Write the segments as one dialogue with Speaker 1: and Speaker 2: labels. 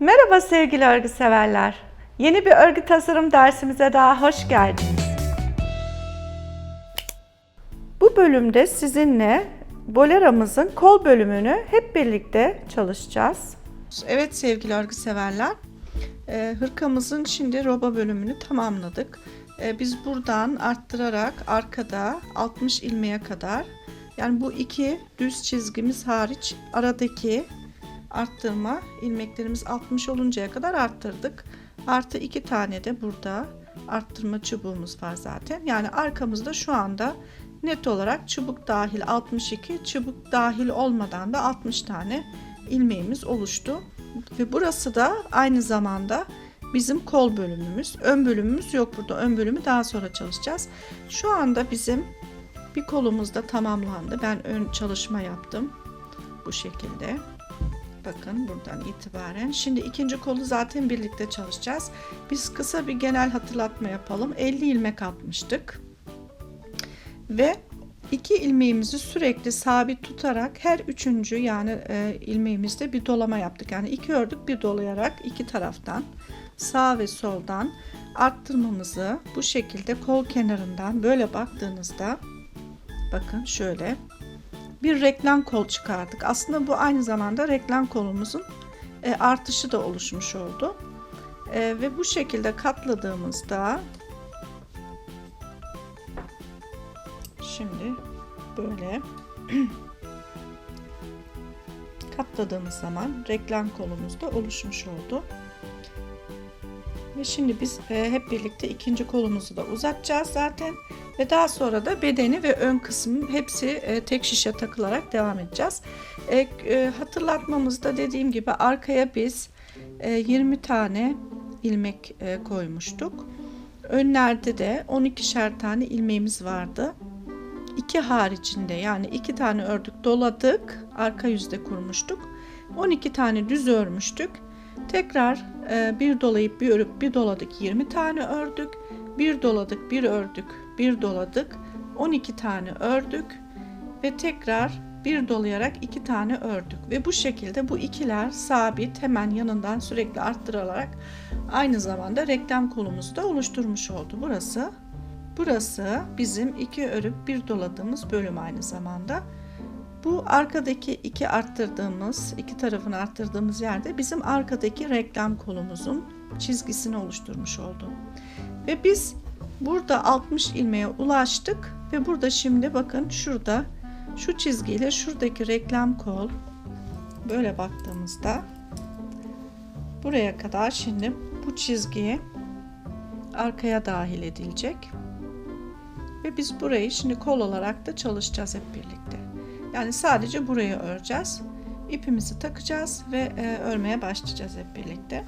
Speaker 1: Merhaba sevgili örgü severler. Yeni bir örgü tasarım dersimize daha hoş geldiniz. Bu bölümde sizinle boleramızın kol bölümünü hep birlikte çalışacağız. Evet sevgili örgü severler. e, Hırkamızın şimdi roba bölümünü tamamladık. E, Biz buradan arttırarak arkada 60 ilmeğe kadar yani bu iki düz çizgimiz hariç aradaki arttırma ilmeklerimiz 60 oluncaya kadar arttırdık. Artı iki tane de burada arttırma çubuğumuz var zaten. Yani arkamızda şu anda net olarak çubuk dahil 62, çubuk dahil olmadan da 60 tane ilmeğimiz oluştu. Ve burası da aynı zamanda bizim kol bölümümüz. Ön bölümümüz yok burada. Ön bölümü daha sonra çalışacağız. Şu anda bizim bir kolumuz da tamamlandı. Ben ön çalışma yaptım. Bu şekilde. Bakın buradan itibaren. Şimdi ikinci kolu zaten birlikte çalışacağız. Biz kısa bir genel hatırlatma yapalım. 50 ilmek atmıştık. Ve iki ilmeğimizi sürekli sabit tutarak her üçüncü yani e, ilmeğimizde bir dolama yaptık. Yani iki ördük bir dolayarak iki taraftan sağ ve soldan arttırmamızı bu şekilde kol kenarından böyle baktığınızda bakın şöyle bir reklam kol çıkardık. Aslında bu aynı zamanda reklam kolumuzun e, artışı da oluşmuş oldu. E, ve bu şekilde katladığımızda şimdi böyle katladığımız zaman reklam kolumuz da oluşmuş oldu. Ve şimdi biz e, hep birlikte ikinci kolumuzu da uzatacağız zaten. Ve daha sonra da bedeni ve ön kısmı hepsi e, tek şişe takılarak devam edeceğiz. E, e, hatırlatmamızda dediğim gibi arkaya biz e, 20 tane ilmek koymuştuk. Önlerde de 12'şer tane ilmeğimiz vardı. İki haricinde yani iki tane ördük doladık. Arka yüzde kurmuştuk. 12 tane düz örmüştük. Tekrar e, bir dolayıp bir örüp bir doladık 20 tane ördük. Bir doladık bir ördük. Bir doladık 12 tane ördük ve tekrar bir dolayarak iki tane ördük. Ve bu şekilde bu ikiler sabit hemen yanından sürekli arttırılarak aynı zamanda reklam kolumuzu da oluşturmuş oldu. Burası burası bizim iki örüp bir doladığımız bölüm aynı zamanda. Bu arkadaki iki arttırdığımız iki tarafını arttırdığımız yerde bizim arkadaki reklam kolumuzun çizgisini oluşturmuş oldu ve biz Burada 60 ilmeğe ulaştık ve burada şimdi bakın şurada şu çizgiyle şuradaki reklam kol böyle baktığımızda buraya kadar şimdi bu çizgiye arkaya dahil edilecek. Ve biz burayı şimdi kol olarak da çalışacağız hep birlikte. Yani sadece burayı öreceğiz. İpimizi takacağız ve e, örmeye başlayacağız hep birlikte.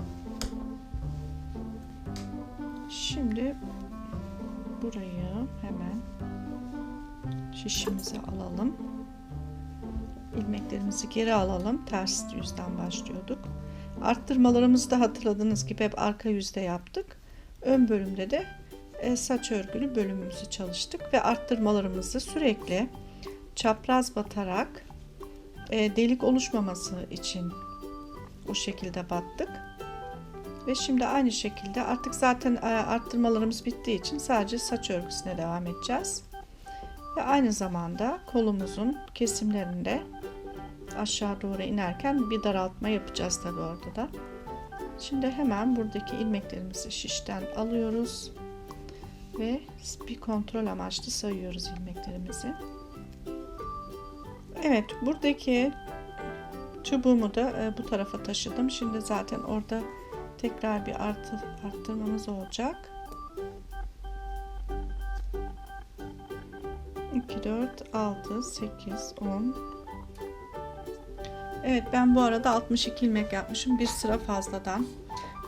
Speaker 1: Şimdi burayı hemen şişimize alalım. ilmeklerimizi geri alalım. Ters yüzden başlıyorduk. Arttırmalarımızı da hatırladığınız gibi hep arka yüzde yaptık. Ön bölümde de e, saç örgülü bölümümüzü çalıştık ve arttırmalarımızı sürekli çapraz batarak e, delik oluşmaması için o şekilde battık. Ve şimdi aynı şekilde artık zaten e, arttırmalarımız bittiği için sadece saç örgüsüne devam edeceğiz. Ve aynı zamanda kolumuzun kesimlerinde aşağı doğru inerken bir daraltma yapacağız tabi orada da. Şimdi hemen buradaki ilmeklerimizi şişten alıyoruz ve bir kontrol amaçlı sayıyoruz ilmeklerimizi. Evet buradaki çubuğumu da e, bu tarafa taşıdım. Şimdi zaten orada tekrar bir artır, arttırmamız olacak. 2, 4, 6, 8, 10. Evet ben bu arada 62 ilmek yapmışım. Bir sıra fazladan.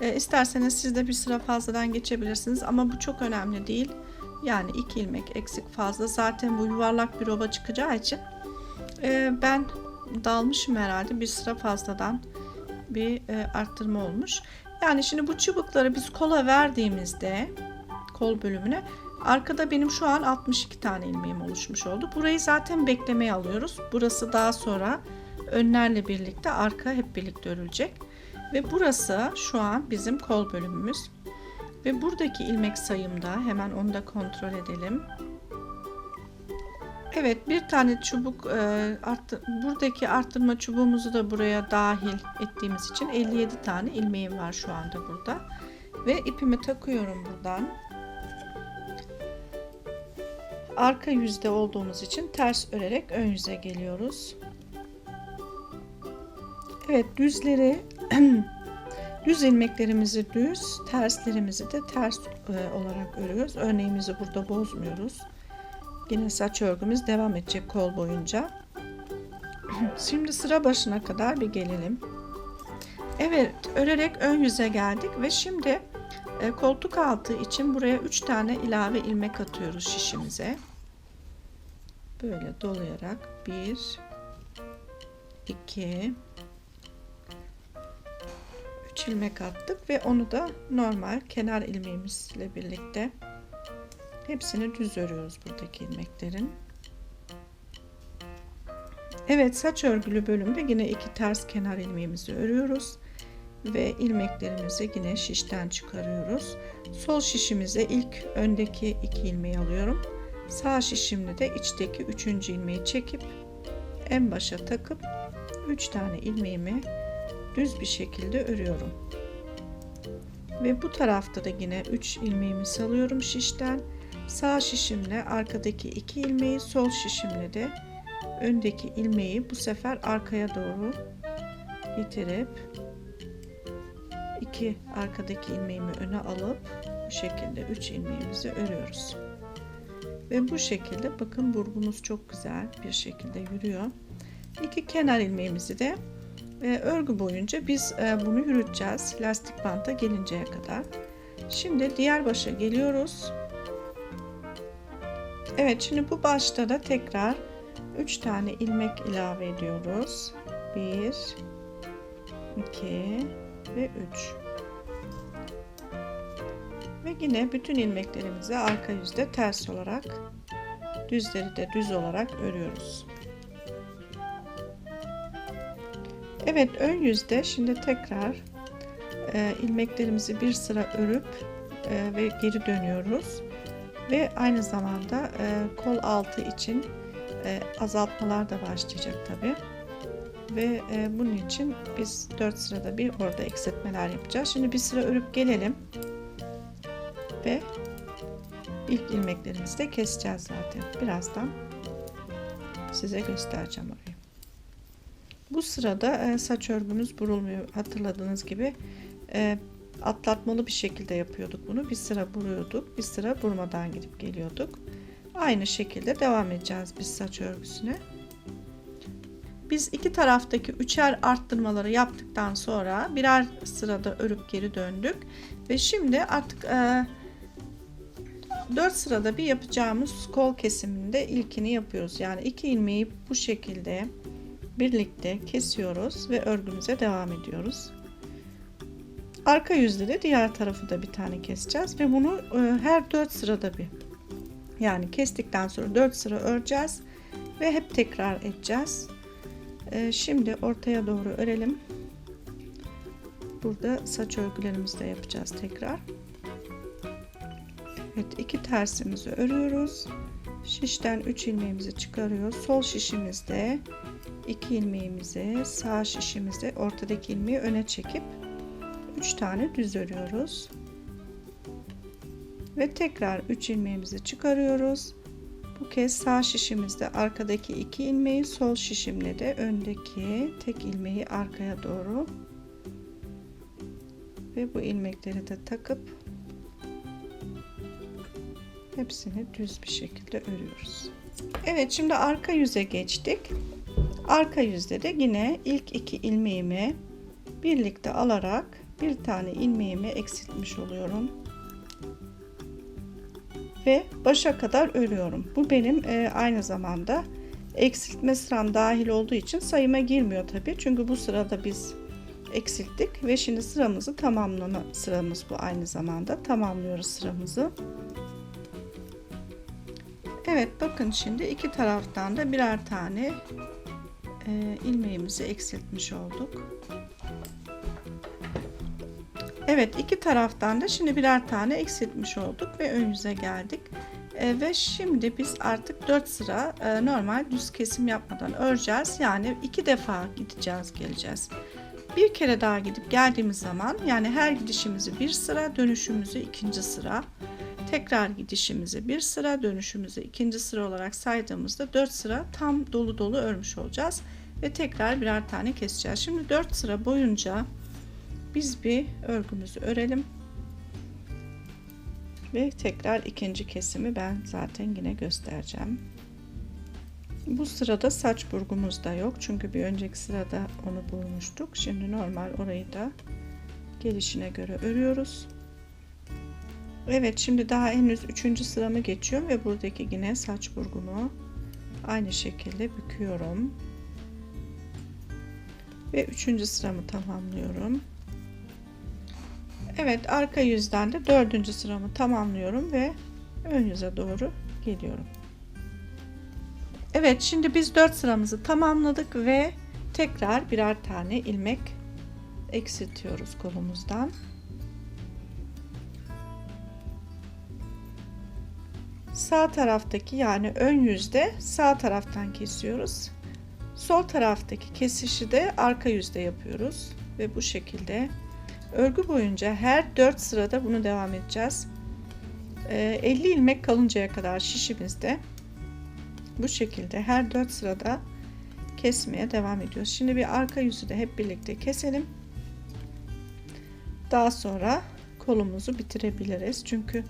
Speaker 1: E, isterseniz siz de bir sıra fazladan geçebilirsiniz ama bu çok önemli değil. Yani 2 ilmek eksik fazla. Zaten bu yuvarlak bir roba çıkacağı için e, ben dalmışım herhalde bir sıra fazladan bir e, arttırma olmuş. Yani şimdi bu çubukları biz kola verdiğimizde kol bölümüne arkada benim şu an 62 tane ilmeğim oluşmuş oldu. Burayı zaten beklemeye alıyoruz. Burası daha sonra önlerle birlikte arka hep birlikte örülecek. Ve burası şu an bizim kol bölümümüz. Ve buradaki ilmek sayımda hemen onu da kontrol edelim. Evet bir tane çubuk e, arttı, buradaki arttırma çubuğumuzu da buraya dahil ettiğimiz için 57 tane ilmeğim var şu anda burada. Ve ipimi takıyorum buradan. Arka yüzde olduğumuz için ters örerek ön yüze geliyoruz. Evet düzleri düz ilmeklerimizi düz, terslerimizi de ters e, olarak örüyoruz. Örneğimizi burada bozmuyoruz. Yine saç örgümüz devam edecek kol boyunca. Şimdi sıra başına kadar bir gelelim. Evet, örerek ön yüze geldik ve şimdi e, koltuk altı için buraya 3 tane ilave ilmek atıyoruz şişimize. Böyle dolayarak 1 2 3 ilmek attık ve onu da normal kenar ilmeğimizle birlikte hepsini düz örüyoruz buradaki ilmeklerin. Evet saç örgülü bölümde yine iki ters kenar ilmeğimizi örüyoruz ve ilmeklerimizi yine şişten çıkarıyoruz. Sol şişimize ilk öndeki iki ilmeği alıyorum. Sağ şişimde de içteki üçüncü ilmeği çekip en başa takıp 3 tane ilmeğimi düz bir şekilde örüyorum. Ve bu tarafta da yine 3 ilmeğimi salıyorum şişten. Sağ şişimle arkadaki 2 ilmeği, sol şişimle de öndeki ilmeği bu sefer arkaya doğru getirip iki arkadaki ilmeğimi öne alıp bu şekilde 3 ilmeğimizi örüyoruz. Ve bu şekilde bakın burgumuz çok güzel bir şekilde yürüyor. İki kenar ilmeğimizi de e, örgü boyunca biz e, bunu yürüteceğiz lastik banta gelinceye kadar. Şimdi diğer başa geliyoruz. Evet şimdi bu başta da tekrar 3 tane ilmek ilave ediyoruz. 1 2 ve 3 ve yine bütün ilmeklerimizi arka yüzde ters olarak düzleri de düz olarak örüyoruz. Evet ön yüzde şimdi tekrar e, ilmeklerimizi bir sıra örüp e, ve geri dönüyoruz ve aynı zamanda e, kol altı için e, azaltmalar da başlayacak tabi ve e, bunun için biz 4 sırada bir orada eksiltmeler yapacağız. Şimdi bir sıra örüp gelelim ve ilk ilmeklerimizi de keseceğiz zaten. Birazdan size göstereceğim orayı. Bu sırada e, saç örgümüz burulmuyor. Hatırladığınız gibi e, atlatmalı bir şekilde yapıyorduk bunu. Bir sıra buruyorduk, bir sıra burmadan gidip geliyorduk. Aynı şekilde devam edeceğiz biz saç örgüsüne. Biz iki taraftaki üçer arttırmaları yaptıktan sonra birer sırada örüp geri döndük. Ve şimdi artık e, 4 sırada bir yapacağımız kol kesiminde ilkini yapıyoruz. Yani iki ilmeği bu şekilde birlikte kesiyoruz ve örgümüze devam ediyoruz. Arka yüzde de diğer tarafı da bir tane keseceğiz ve bunu e, her 4 sırada bir yani kestikten sonra 4 sıra öreceğiz ve hep tekrar edeceğiz. E, şimdi ortaya doğru örelim. Burada saç örgülerimizi de yapacağız tekrar. Evet iki tersimizi örüyoruz. Şişten 3 ilmeğimizi çıkarıyoruz. Sol şişimizde 2 ilmeğimizi sağ şişimizde ortadaki ilmeği öne çekip 3 tane düz örüyoruz. Ve tekrar 3 ilmeğimizi çıkarıyoruz. Bu kez sağ şişimizde arkadaki 2 ilmeği sol şişimle de öndeki tek ilmeği arkaya doğru ve bu ilmekleri de takıp hepsini düz bir şekilde örüyoruz. Evet şimdi arka yüze geçtik. Arka yüzde de yine ilk iki ilmeğimi birlikte alarak bir tane ilmeğimi eksiltmiş oluyorum. Ve başa kadar örüyorum. Bu benim e, aynı zamanda eksiltme sıram dahil olduğu için sayıma girmiyor tabii. Çünkü bu sırada biz eksilttik ve şimdi sıramızı tamamlama sıramız bu aynı zamanda tamamlıyoruz sıramızı. Evet bakın şimdi iki taraftan da birer tane e, ilmeğimizi eksiltmiş olduk. Evet iki taraftan da şimdi birer tane eksiltmiş olduk ve ön yüze geldik. E, ve şimdi biz artık 4 sıra e, normal düz kesim yapmadan öreceğiz. Yani iki defa gideceğiz geleceğiz. Bir kere daha gidip geldiğimiz zaman yani her gidişimizi bir sıra dönüşümüzü ikinci sıra tekrar gidişimizi bir sıra dönüşümüzü ikinci sıra olarak saydığımızda 4 sıra tam dolu dolu örmüş olacağız. Ve tekrar birer tane keseceğiz. Şimdi 4 sıra boyunca biz bir örgümüzü örelim. Ve tekrar ikinci kesimi ben zaten yine göstereceğim. Bu sırada saç burgumuz da yok. Çünkü bir önceki sırada onu bulmuştuk. Şimdi normal orayı da gelişine göre örüyoruz. Evet şimdi daha henüz üçüncü sıramı geçiyorum ve buradaki yine saç burgumu aynı şekilde büküyorum. Ve üçüncü sıramı tamamlıyorum. Evet arka yüzden de dördüncü sıramı tamamlıyorum ve ön yüze doğru geliyorum. Evet şimdi biz 4 sıramızı tamamladık ve tekrar birer tane ilmek eksiltiyoruz kolumuzdan. Sağ taraftaki yani ön yüzde sağ taraftan kesiyoruz. Sol taraftaki kesişi de arka yüzde yapıyoruz ve bu şekilde örgü boyunca her 4 sırada bunu devam edeceğiz. 50 ilmek kalıncaya kadar şişimizde bu şekilde her 4 sırada kesmeye devam ediyoruz. Şimdi bir arka yüzü de hep birlikte keselim. Daha sonra kolumuzu bitirebiliriz. Çünkü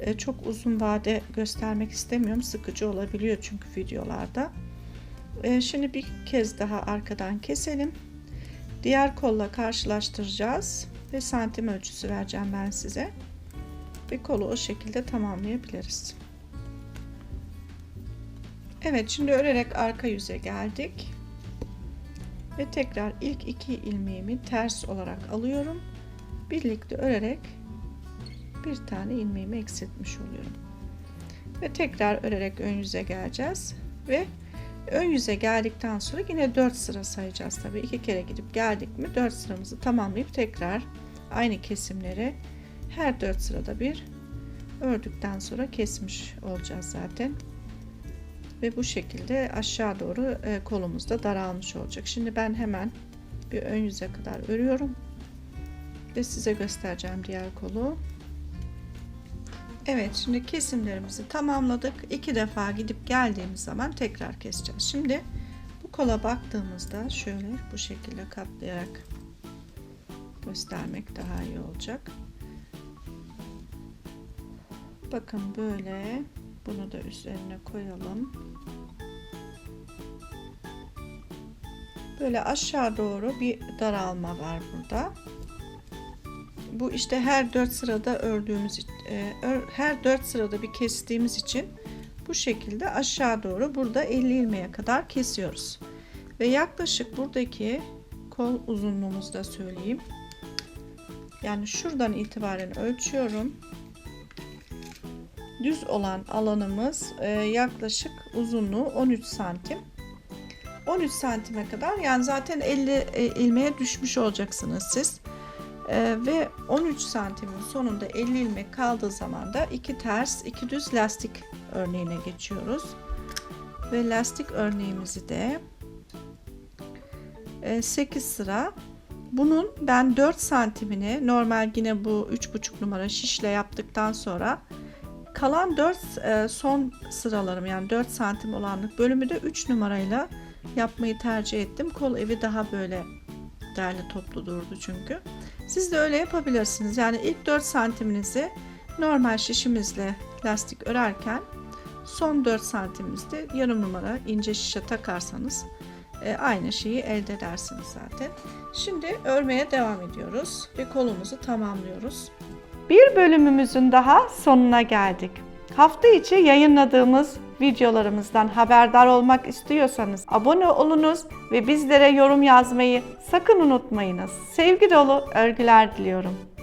Speaker 1: e, çok uzun vade göstermek istemiyorum. Sıkıcı olabiliyor çünkü videolarda. E, şimdi bir kez daha arkadan keselim. Diğer kolla karşılaştıracağız ve santim ölçüsü vereceğim ben size. Bir kolu o şekilde tamamlayabiliriz. Evet şimdi örerek arka yüze geldik. Ve tekrar ilk iki ilmeğimi ters olarak alıyorum. Birlikte örerek bir tane ilmeğimi eksiltmiş oluyorum. Ve tekrar örerek ön yüze geleceğiz. Ve ön yüze geldikten sonra yine 4 sıra sayacağız tabii. iki kere gidip geldik mi 4 sıramızı tamamlayıp tekrar aynı kesimleri her 4 sırada bir ördükten sonra kesmiş olacağız zaten ve bu şekilde aşağı doğru e, kolumuzda daralmış olacak. Şimdi ben hemen bir ön yüze kadar örüyorum ve size göstereceğim diğer kolu. Evet şimdi kesimlerimizi tamamladık. İki defa gidip geldiğimiz zaman tekrar keseceğiz. Şimdi bu kola baktığımızda şöyle bu şekilde katlayarak göstermek daha iyi olacak. Bakın böyle bunu da üzerine koyalım. Böyle aşağı doğru bir daralma var burada. Bu işte her 4 sırada ördüğümüz e, her 4 sırada bir kestiğimiz için bu şekilde aşağı doğru burada 50 ilmeğe kadar kesiyoruz. Ve yaklaşık buradaki kol uzunluğumuzu da söyleyeyim. Yani şuradan itibaren ölçüyorum düz olan alanımız e, yaklaşık uzunluğu 13 santim. 13 santime kadar yani zaten 50 e, ilmeğe düşmüş olacaksınız siz. E, ve 13 santimin sonunda 50 ilmek kaldığı zaman da iki ters iki düz lastik örneğine geçiyoruz. Ve lastik örneğimizi de 8 sıra bunun ben 4 santimini normal yine bu 3,5 numara şişle yaptıktan sonra Kalan 4 e, son sıralarım yani 4 santim olanlık bölümü de 3 numarayla yapmayı tercih ettim. Kol evi daha böyle derli toplu durdu çünkü. Siz de öyle yapabilirsiniz. Yani ilk 4 santiminizi normal şişimizle lastik örerken son 4 santimizde yarım numara ince şişe takarsanız e, aynı şeyi elde edersiniz zaten. Şimdi örmeye devam ediyoruz ve kolumuzu tamamlıyoruz. Bir bölümümüzün daha sonuna geldik. Hafta içi yayınladığımız videolarımızdan haberdar olmak istiyorsanız abone olunuz ve bizlere yorum yazmayı sakın unutmayınız. Sevgi dolu örgüler diliyorum.